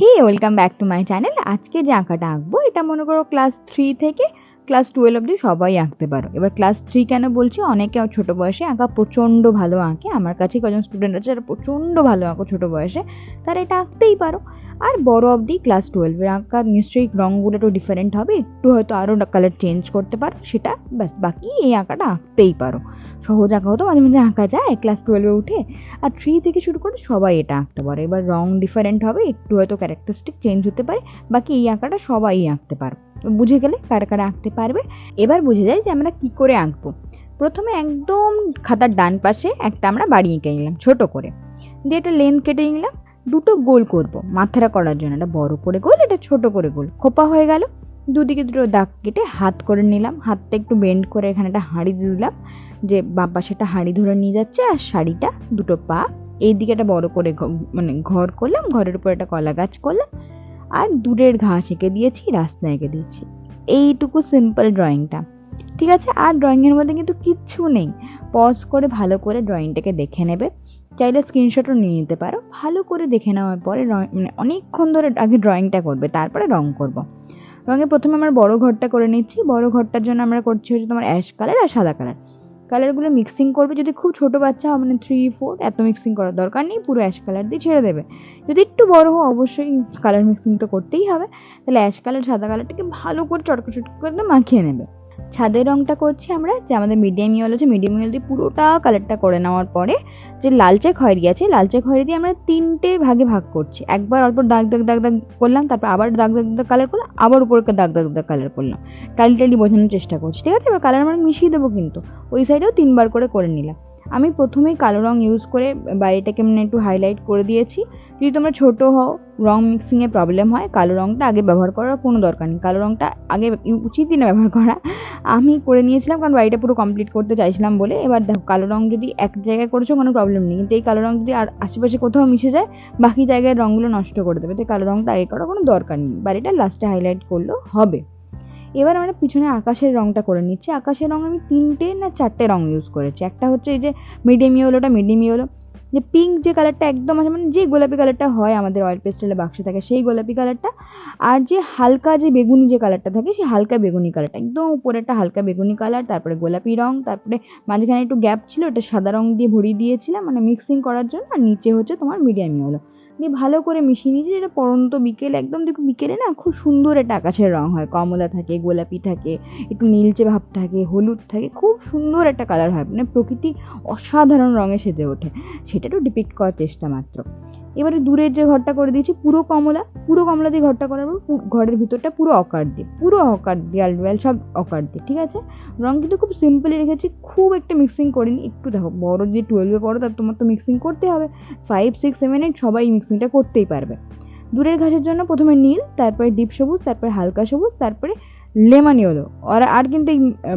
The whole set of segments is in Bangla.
Hey welcome back to my channel আজকে যে আঁকাটা আঁকবো, এটা মনে করো ক্লাস থ্রি থেকে ক্লাস টুয়েলভ অবধি সবাই আঁকতে পারো। এবার ক্লাস থ্রি কেন বলছি? অনেকে ছোট বয়সে আঁকা প্রচণ্ড ভালো আঁকে। আমার কাছে কজন স্টুডেন্ট আছে, যারা প্রচণ্ড ভালো আঁকো ছোটো বয়সে, তারা এটা আঁকতেই পারো। আর বড় অবধি ক্লাস টুয়েলভের আঁকা নিশ্চয়ই রঙগুলো একটু ডিফারেন্ট হবে, একটু হয়তো আরও কালার চেঞ্জ করতে পারো, সেটা ব্যাস, বাকি এই আঁকাটা আঁকতেই পারো। সহজ আঁকা হতো, মাঝে মাঝে আঁকা যায় ক্লাস টুয়েলভে উঠে। আর থ্রি থেকে শুরু করে সবাই এটা আঁকতে পারে। এবার রং ডিফারেন্ট হবে, একটু হয়তো ক্যারেক্টারিস্টিক চেঞ্জ হতে পারে, বাকি এই আঁকাটা সবাই আঁকতে পারো। বুঝে গেলে কারা কারা আঁকতে পারবে। এবার বুঝে যায় যে আমরা কি করে আঁকবো। প্রথমে একদম খাতার ডান পাশে একটা আমরা বাড়ি এঁকে নিলাম, ছোট করে। দিয়ে একটা লেন্থ কেটে নিলাম দুটো গোল করব। মাথাটা করার জন্য এটা বড় করে গোল এটা ছোট করে গোল। খোপা হয়ে গেল। দুদিকে দুটো দাগ কেটে হাত করে নিলাম। হাতটা একটু বেন্ড করে এখানে একটা হাঁড়ি দিয়ে দিলাম। যে বাঁ পাশেটা হাঁড়ি ধরে নিয়ে যাচ্ছে আর শাড়িটা দুটো পা। এই দিকে একটা বড় করে মানে ঘর করলাম। ঘরের উপর একটা কলা গাছ করলাম। আর দূরের ঘাস এঁকে দিয়েছি, রাস্তা এঁকে দিয়েছি। এইটুকু সিম্পল ড্রয়িংটা ঠিক আছে? আর ড্রয়িংয়ের মধ্যে কিন্তু কিচ্ছু নেই। পজ করে ভালো করে ড্রয়িংটাকে দেখে নেবে। চাইলে স্ক্রিনশটও নিয়ে নিতে পারো। ভালো করে দেখে নেওয়ার পরে মানে অনেকক্ষণ ধরে আগে ড্রয়িংটা করবে, তারপরে রং করব। রঙে প্রথমে আমার বড় ঘরটা করে নিচ্ছি। বড় ঘরটার জন্য আমরা করছি হচ্ছে তোমার অ্যাশ কালার আর সাদা কালার কালারগুলো মিক্সিং করবে। যদি খুব ছোটো বাচ্চা হয় মানে থ্রি ফোর এত মিক্সিং করার দরকার নেই। পুরো অ্যাশ কালার দিয়ে ছেড়ে দেবে। যদি একটু বড় হো অবশ্যই কালার মিক্সিং তো করতেই হবে। তাহলে অ্যাশ কালার সাদা কালারটাকে ভালো করে চটকা চটকা করে মাখিয়ে নেবে। ছাদের রঙটা করছি আমরা, যে আমাদের মিডিয়াম ইয়েলো আছে মিডিয়াম ইয়েলো দিয়ে পুরোটা কালারটা করে নেওয়ার পরে যে লালচে খয়েরি আছে, লালচে খয়েরি দিয়ে আমরা তিনটে ভাগে ভাগ করছি। একবার অল্প দাগ দাগ দাগ দাগ করলাম, তারপর আবার দাগ দাগ দাগ কালার করলাম, আবার উপরে দাগ দাগ দাগ কালার করলাম। টালি টালি বোঝানোর চেষ্টা করছি, ঠিক আছে? এবার কালার আমরা মিশিয়ে দেবো কিন্তু, ওই সাইডেও তিনবার করে করে নিলাম। আমি প্রথমেই কালো রং ইউজ করে বাড়িটাকে মানে একটু হাইলাইট করে দিয়েছি। যদি তোমরা ছোটো হও, রং মিক্সিংয়ে প্রবলেম হয়, কালো রঙটা আগে ব্যবহার করার কোনো দরকার নেই। কালো রঙটা আগে উচিতই না ব্যবহার করা। আমি করে নিয়েছিলাম কারণ বাড়িটা পুরো কমপ্লিট করতে চাইছিলাম বলে। এবার দেখো, কালো রঙ যদি এক জায়গায় করেছ, কোনো প্রবলেম নেই। কিন্তু এই কালো রঙ যদি আর আশেপাশে কোথাও মিশে যায়, বাকি জায়গায় রঙগুলো নষ্ট করে দেবে। তো কালো রঙটা আগে করার কোনো দরকার নেই। বাড়িটা লাস্টে হাইলাইট করলেও হবে। এবার আমরা পিছনে আকাশের রঙটা করে নিচ্ছি। আকাশের রঙ আমি তিনটে না চারটে রঙ ইউজ করেছি। একটা হচ্ছে এই যে মিডিয়াম ইয়েলোটা মিডিয়াম ইয়েলো যে পিঙ্ক যে কালারটা একদম আছে মানে যে গোলাপি কালারটা হয় আমাদের অয়েল পেস্টেলের বাক্সে থাকে, সেই গোলাপি কালারটা আর যে হালকা যে বেগুনি যে কালারটা থাকে, সেই হালকা বেগুনি কালারটা একদম উপরেরটা হালকা বেগুনি কালার তারপরে গোলাপি রং, তারপরে মাঝখানে একটু গ্যাপ ছিল, ওটা সাদা রং দিয়ে ভরিয়ে দিয়েছিলাম মানে মিক্সিং করার জন্য। আর নিচে হচ্ছে তোমার মিডিয়াম ইয়েলো দিয়ে ভালো করে মিশিয়ে নিয়েছি, যেটা পরন্ত বিকেলে, একদম দেখো বিকেলে না খুব সুন্দর একটা আকাশের রং হয়। কমলা থাকে, গোলাপি থাকে, একটু নীলচে ভাব থাকে, হলুদ থাকে, খুব সুন্দর একটা কালার হয়। মানে প্রকৃতি অসাধারণ রঙে সেজে ওঠে। সেটা একটু ডিপিক্ট করার চেষ্টা মাত্র। এবারে দূরের যে ঘরটা করে দিয়েছি, পুরো কমলা পুরো কমলা দিয়ে ঘরটা করার পর ঘরের ভিতরটা পুরো অকার দিয়ে, পুরো অকার দিয়ে ডুয়াল সব অকার দিয়ে, ঠিক আছে? রং কিন্তু খুব সিম্পলি রেখেছি, খুব একটা মিক্সিং করিনি। একটু দেখো, বড় যে টুয়েলভে পড়ো, তার তোমার তো মিক্সিং করতে হবে। ফাইভ সিক্স সেভেন এইট সবাই মিক্সিংটা করতেই পারবে। দূরের ঘাসের জন্য প্রথমে নীল, তারপরে ডিপ সবুজ, তারপরে হালকা সবুজ, তারপরে লেমন ইয়েলো আর আর কিন্তু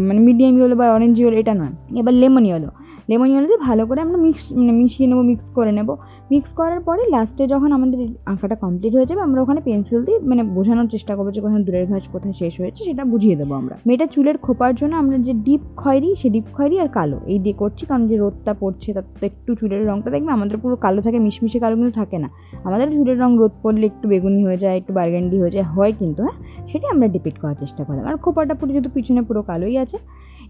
মানে মিডিয়াম ইয়েলো বা অরেঞ্জ ইয়েলো এটা নয়, এবার লেমন ইয়েলো লেমন ইয়েলো দিয়ে ভালো করে আমরা মিক্স মানে মিশিয়ে নেব মিক্স করে নেব। মিক্স করার পরে লাস্টে যখন আমাদের আঁকাটা কমপ্লিট হয়ে যাবে, আমরা ওখানে পেন্সিল দিয়ে মানে বোঝানোর চেষ্টা করব যে কোথায় দূরের ঘাস, কোথায় শেষ হয়েছে, সেটা বুঝিয়ে দেবো আমরা। মেয়েটা চুলের খোপার জন্য আমরা যে ডিপ খয়েরি, সে ডিপ খয়েরি আর কালো, এই দিয়ে করছি, কারণ যে রোদটা পড়ছে, তার তো একটু চুলের রঙটা দেখবে, আমাদের পুরো কালো থাকে, মিশমিশে কালো কিন্তু থাকে না। আমাদের চুলের রঙ রোদ পড়লে একটু বেগুনি হয়ে যায়, একটু বার্গেন্ডি হয়ে যায়, হয় কিন্তু হ্যাঁ সেটাই আমরা ডিপিট করার চেষ্টা করলাম। আর খোপাটা পুরো যেহেতু পিছনে পুরো কালোই আছে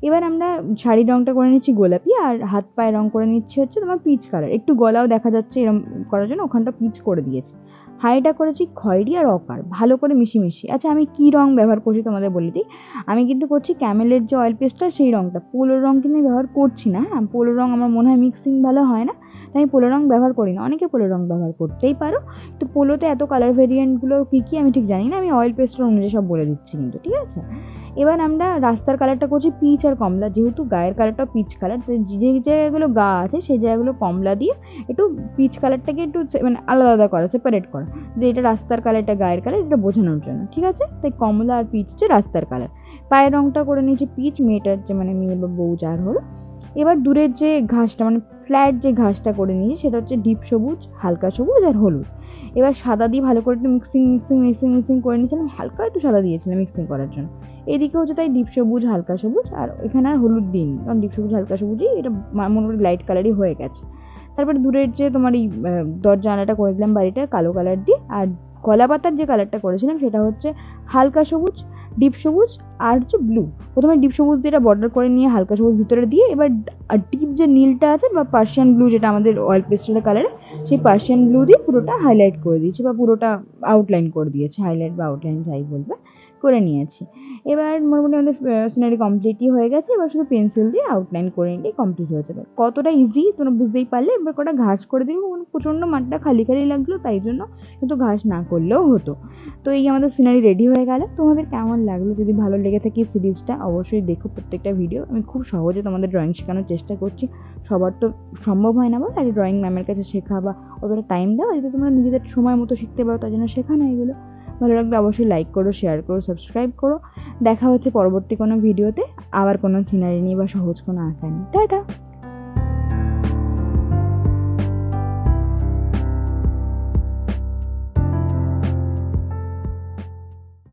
এবার আমরা শাড়ির রঙটা করে নিচ্ছি গোলাপি, আর হাত পায়ে রঙ করে নিচ্ছি হচ্ছে তোমার পিচ কালার একটু গলাও দেখা যাচ্ছে এরকম করার জন্য, ওখানটা পিচ করে দিয়েছি। হাইটা করেছি খয়েরি আর অকার, ভালো করে মিশি মিশি আচ্ছা আমি কী রঙ ব্যবহার করছি তোমাদের বলে দিই। আমি কিন্তু করছি ক্যামেলের যে অয়েল পেস্টটা সেই রঙটা পোলোর রঙ কিন্তু আমি ব্যবহার করছি না হ্যাঁ? পোলোর রঙ আমার মনে হয় মিক্সিং ভালো হয় না, তাই আমি পোলো রঙ ব্যবহার করি না। অনেকে পোলো রঙ ব্যবহার করতেই পারো। তো পোলোতে এত কালার ভেরিয়েন্টগুলো কী কী আমি ঠিক জানি না, আমি অয়েল পেস্টের অনুযায়ী সব বলে দিচ্ছি কিন্তু, ঠিক আছে? এবার আমরা রাস্তার কালারটা করছি পিচ আর কমলা। যেহেতু গায়ের কালারটা পিচ কালার যে জায়গাগুলো গা আছে, সেই জায়গাগুলো কমলা দিয়ে একটু পিচ কালারটাকে একটু মানে আলাদা আলাদা করা সেপারেট করা। যে এটা রাস্তার কালার এটা গায়ের কালার এটা বোঝানোর জন্য, ঠিক আছে? তাই কমলা আর পিচ হচ্ছে রাস্তার কালার পায়ের রঙটা করে নিয়েছি পিচ মেয়েটার যে মানে মেয়ে বা বউ যার হলো। এবার দূরের যে ঘাসটা মানে ফ্ল্যাট যে ঘাসটা করে নিয়েছি, সেটা হচ্ছে ডিপ সবুজ, হালকা সবুজ আর হলুদ। এবার সাদা দিয়ে ভালো করে একটু মিক্সিং মিক্সিং মিক্সিং মিক্সিং করে নিয়েছিলাম, হালকা একটু সাদা দিয়েছিলাম মিক্সিং করার জন্য। এদিকে হচ্ছে তাই ডিপ সবুজ, হালকা সবুজ, আর এখানে আর হলুদ দিন কারণ ডিপ সবুজ, হালকা সবুজই এটা মোটামুটি লাইট কালারই হয়ে গেছে। তারপরে দূরের যে তোমার এই দরজা আনাটা করে দিলাম বাড়িটার কালো কালার দিয়ে, আর কলা পাতার যে কালারটা করেছিলাম, সেটা হচ্ছে হালকা সবুজ ডিপ সবুজ, আর হচ্ছে ব্লু প্রথমে ডিপ সবুজ দিয়ে বর্ডার করে নিয়ে হালকা সবুজ ভিতরে দিয়ে, এবার ডিপ যে নীলটা আছে, বা পার্সিয়ান ব্লু যেটা আমাদের অয়েল পেস্টেলের কালারে সেই পার্সিয়ান ব্লু দিয়ে পুরোটা হাইলাইট করে দিয়েছি, বা পুরোটা আউটলাইন করে দিয়েছে হাইলাইট বা আউটলাইন যাই বলবে, করে নিয়েছি। এবার মোটামুটি আমাদের সিনারি কমপ্লিটই হয়ে গেছে, এবার শুধু পেন্সিল দিয়ে আউটলাইন করে নিলেই কমপ্লিট হয়ে যাবে। কতটা ইজি তোমরা বুঝতেই পারলে, এবার কটা ঘাস করে দিলে প্রচণ্ড মাঠটা খালি খালি লাগল, তাই জন্য কিন্তু ঘাস না করলেও হতো। তো এই আমাদের সিনারি রেডি হয়ে গেল। তোমাদের কেমন লাগল? যদি ভালো লেগে থাকে সিরিজটা অবশ্যই দেখো প্রত্যেকটা ভিডিও আমি খুব সহজে তোমাদের ড্রয়িং শেখানোর চেষ্টা করছি। সবার তো সম্ভব হয় না বল একটা ড্রয়িং ম্যামের কাছে শেখা বা অতটা টাইম দেওয়া। যদি তোমরা নিজেদের সময় মতো শিখতে পারো, তার জন্য শেখানো এগুলো। ভালো লাগলে অবশ্যই লাইক করো শেয়ার করো সাবস্ক্রাইব করো। দেখা হচ্ছে পরবর্তী কোনো ভিডিওতে আবার কোনো সিনারি নিয়ে বা সহজ কোনো আঁকা নিয়ে। টাটা!